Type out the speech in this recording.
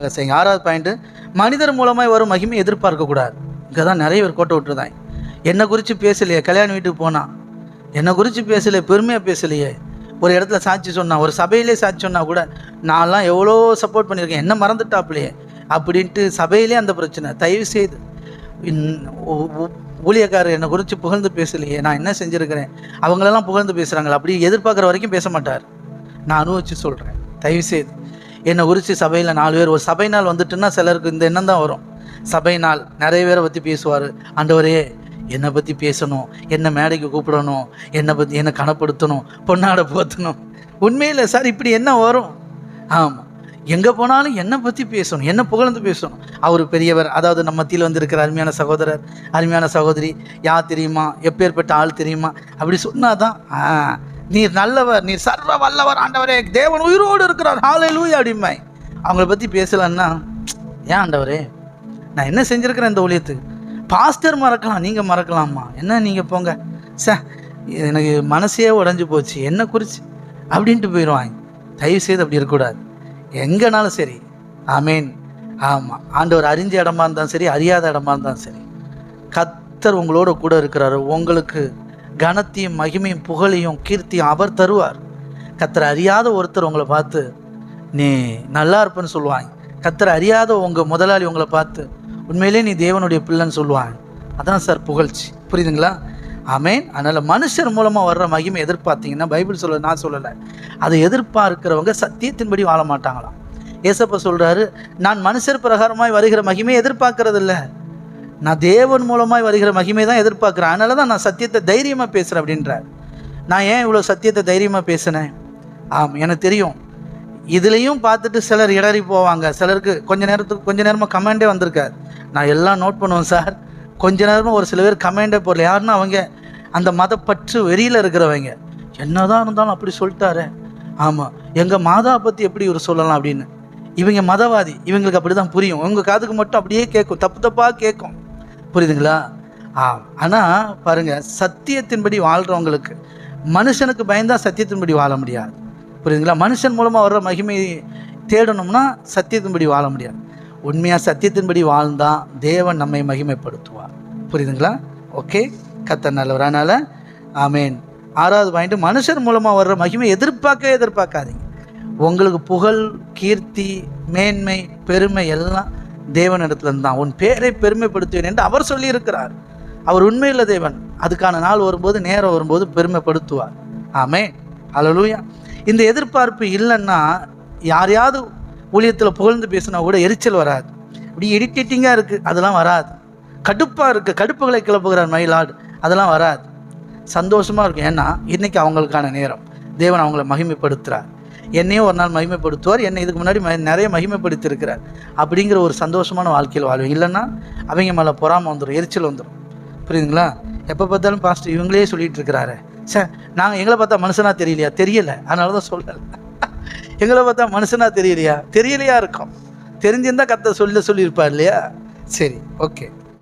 செய்யுங்க ஆறாவது பாயிண்ட்டு மனிதர் மூலமாய் வரும் மகிமை எதிர்பார்க்கக்கூடாது இங்கே தான் நிறைய பேர் கோட்டை விட்டுருதாங்க என்னை குறித்து பேசலையே கல்யாண வீட்டுக்கு போனான் என்னை குறித்து பேசலையே பெருமையாக பேசலையே. ஒரு இடத்துல சாட்சி சொன்னால் ஒரு சபையிலே சாட்சி சொன்னால் கூட நான்லாம் எவ்வளோ சப்போர்ட் பண்ணியிருக்கேன். என்ன மறந்துட்டாப்லையே. அப்படின்ட்டு சபையிலே அந்த பிரச்சனை. தயவு செய்து இன்- ஊழியக்காரர் என்னை குறித்து புகழ்ந்து பேசலையே. நான் என்ன செஞ்சுருக்கிறேன்? அவங்களெல்லாம் புகழ்ந்து பேசுகிறாங்களா அப்படி எதிர்பார்க்குற வரைக்கும் பேச மாட்டார். நான் அனுபவிச்சு சொல்கிறேன் தயவு செய்து. என்னை உரிச்சு சபையில் நாலு பேர் ஒரு சபை நாள் வந்துட்டுன்னா சிலருக்கு இந்த எண்ணம் தான் வரும். சபை நாள் நிறைய பேரை பற்றி பேசுவார். ஆண்டவரே என்னை பற்றி பேசணும் என்னை மேடைக்கு கூப்பிடணும் என்னை பற்றி என்னை கனப்படுத்தணும் பொன்னாடை போத்தணும். உண்மையில் சார் இப்படி என்ன வரும். ஆமாம் எங்கே போனாலும் என்னை பற்றி பேசணும் என்ன புகழ்ந்து பேசணும். அவர் பெரியவர் அதாவது நம்ம மத்தியில் வந்திருக்கிற அருமையான சகோதரர் அருமையான சகோதரி யார் தெரியுமா? எப்பேற்பட்ட ஆள் தெரியுமா? அப்படி சொன்னாதான் ஆ நீர் நல்லவர் நீர் சர்வ வல்லவர் ஆண்டவரே. தேவன் உயிரோடு இருக்கிறார். ஹalleluya அப்படிம்பாய் அவங்கள பற்றி பேசலன்னா ஏன் ஆண்டவரே? நான் என்ன செஞ்சுருக்கிறேன் இந்த ஊழியத்துக்கு? பாஸ்டர் மறக்கலாம் நீங்கள் மறக்கலாமா? என்ன நீங்கள் போங்க? ச எனக்கு மனசே உடஞ்சி போச்சு. என்ன குறித்து அப்படின்ட்டு போயிடுவாங்க தயவு செய்து அப்படி இருக்கக்கூடாது. எங்கேனாலும் சரி. ஆமேன் ஆமாம் ஆண்டவர் அறிஞ்ச இடமா இருந்தாலும் சரி அறியாத இடமா இருந்தாலும் சரி. கத்தர் உங்களோட கூட இருக்கிறாரு. உங்களுக்கு கனத்தையும் மகிமையும் புகழையும் கீர்த்தியும் அவர் தருவார். கத்தரை அறியாத ஒருத்தர் உங்களை பார்த்து நீ நல்லா இருப்பேன்னு சொல்லுவாங்க. கத்தரை அறியாத உங்கள் முதலாளி உங்களை பார்த்து உண்மையிலே நீ தேவனுடைய பிள்ளைன்னு சொல்லுவாங்க. அதான் சார் புகழ்ச்சி. புரியுதுங்களா? ஆமேன். அதனால் மனுஷர் மூலமாக வர்ற மகிமை எதிர்பார்த்தீங்கன்னா பைபிள் சொல்ல நான் சொல்லலை. அதை எதிர்பார்க்கிறவங்க சத்தியத்தின்படி வாழ மாட்டாங்களாம். ஏசப்பா சொல்கிறாரு நான் மனுஷர் பிரகாரமாய் வருகிற மகிமையை எதிர்பார்க்கறதில்ல. நான் தேவன் மூலமாக வருகிற மகிமை தான் எதிர்பார்க்குறேன். அதனால தான் நான் சத்தியத்தை தைரியமாக பேசுகிறேன் அப்படின்றார். நான் ஏன் இவ்வளோ சத்தியத்தை தைரியமாக பேசினேன்? ஆம் எனக்கு தெரியும். இதுலேயும் பார்த்துட்டு சிலர் இடறி போவாங்க. சிலருக்கு கொஞ்ச நேரத்துக்கு கொஞ்ச நேரமாக கமெண்டே வந்திருக்கார். நான் எல்லாம் நோட் பண்ணுவேன் சார். கொஞ்ச நேரமாக ஒரு சில பேர் கமெண்டே போடல. யாருன்னா அவங்க அந்த மதப்பற்று வெறியில் இருக்கிறவங்க. என்னதான் இருந்தாலும் அப்படி சொல்லிட்டாரு. ஆமாம் எங்கள் மாதா பற்றி எப்படி இவர் சொல்லலாம் அப்படின்னு. இவங்க மதவாதி. இவங்களுக்கு அப்படி தான் புரியும். உங்கள் காதுக்கு மட்டும் அப்படியே கேட்கும். தப்பு தப்பாக கேட்கும். புரியுதுங்களா? ஆ ஆனால் பாருங்கள் சத்தியத்தின்படி வாழ்கிறவங்களுக்கு மனுஷனுக்கு பயந்தால் சத்தியத்தின்படி வாழ முடியாது. புரியுதுங்களா? மனுஷன் மூலமாக வர்ற மகிமை தேடணும்னா சத்தியத்தின்படி வாழ முடியாது. உண்மையாக சத்தியத்தின்படி வாழ்ந்தால் தேவன் நம்மை மகிமைப்படுத்துவார். புரியுதுங்களா? ஓகே? கத்த நல்லவர் அதனால் ஆமேன். ஆறாவது பாயிண்ட் மனுஷர் மூலமாக வர்ற மகிமை எதிர்பார்க்கவே எதிர்பார்க்காதீங்க. உங்களுக்கு புகழ் கீர்த்தி மேன்மை பெருமை எல்லாம் தேவனிடத்துலேருந்து தான் உன் பேரை பெருமைப்படுத்துவேன் என்று அவர் சொல்லியிருக்கிறார். அவர் உண்மையுள்ள தேவன். அதுக்கான நாள் வரும்போது நேரம் வரும்போது பெருமைப்படுத்துவார். ஆமே அலலூயா இந்த எதிர்பார்ப்பு இல்லைன்னா யாரையாவது ஊழியத்தில் புகழ்ந்து பேசினா கூட எரிச்சல் வராது. இப்படி இரிட்டேட்டிங்காக இருக்குது அதெல்லாம் வராது. கடுப்பாக இருக்குது கடுப்புகளை கிளப்புகிறார் மயிலாடு அதெல்லாம் வராது. சந்தோஷமாக இருக்கும். ஏன்னா இன்றைக்கி அவங்களுக்கான நேரம். தேவன் அவங்கள மகிமைப்படுத்துகிறார் என்னையும் ஒரு நாள் மகிமைப்படுத்துவார். என்னை இதுக்கு முன்னாடி நிறைய மகிமைப்படுத்தியிருக்கிறார். அப்படிங்கிற ஒரு சந்தோஷமான வாழ்க்கையில் வாழ்வேன். இல்லைன்னா அவங்க மேலே பொறாமல் வந்துடும் எரிச்சல் வந்துடும் புரியுதுங்களா? எப்போ பார்த்தாலும் பாஸ்டர் இவங்களே சொல்லிட்டு இருக்கிறாரு சே நாங்கள் எங்களை பார்த்தா மனுஷனா தெரியலையா? தெரியலை. அதனால தான் சொல்லலை. எங்களை பார்த்தா மனுஷனா தெரியலையா? தெரியலையா இருக்கும். தெரிஞ்சிருந்தா கத்த சொல்ல சொல்லியிருப்பார் இல்லையா? சரி ஓகே